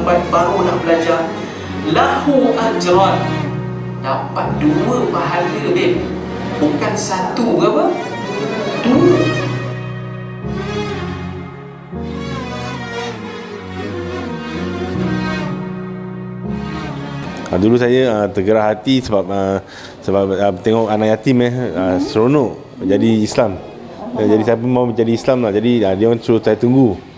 lambat baru nak belajar lahu ajran dapat dua pahala babe bukan satu ke apa dua Uh, dulu saya uh, tergerak hati sebab uh, sebab uh, tengok anak yatim eh uh, seronok jadi Islam. Uh, jadi siapa mau menjadi Islam lah. Jadi uh, dia orang suruh saya tunggu.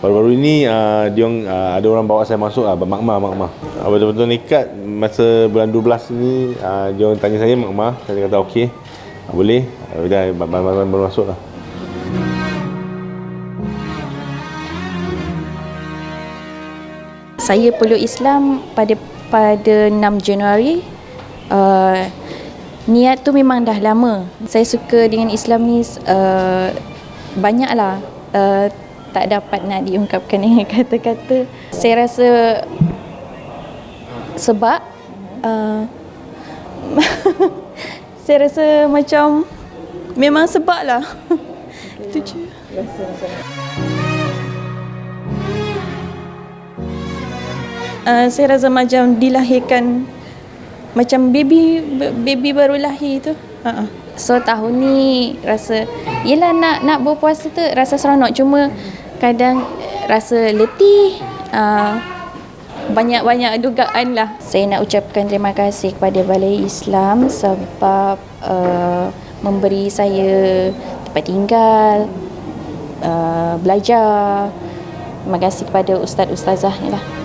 Baru-baru ini uh, dia uh, ada orang bawa saya masuk ah uh, makmah makmah. Uh, betul-betul nekat masa bulan 12 ni uh, dia orang tanya saya makmah, saya kata okey. Uh, boleh. Uh, dah baru masuk lah. Saya peluk Islam pada pada 6 Januari. Uh, niat tu memang dah lama. Saya suka dengan Islam ni uh, banyaklah uh, tak dapat nak diungkapkan dengan kata-kata. Saya rasa sebab uh, saya rasa macam memang sebab lah. Itu je. Uh, saya rasa macam dilahirkan macam baby baby baru lahir tu. So tahun ni rasa yelah nak nak berpuasa tu rasa seronok cuma kadang rasa letih. Uh, banyak-banyak dugaan lah. Saya nak ucapkan terima kasih kepada Balai Islam sebab uh, memberi saya tempat tinggal, uh, belajar. Terima kasih kepada ustaz-ustazah ni lah.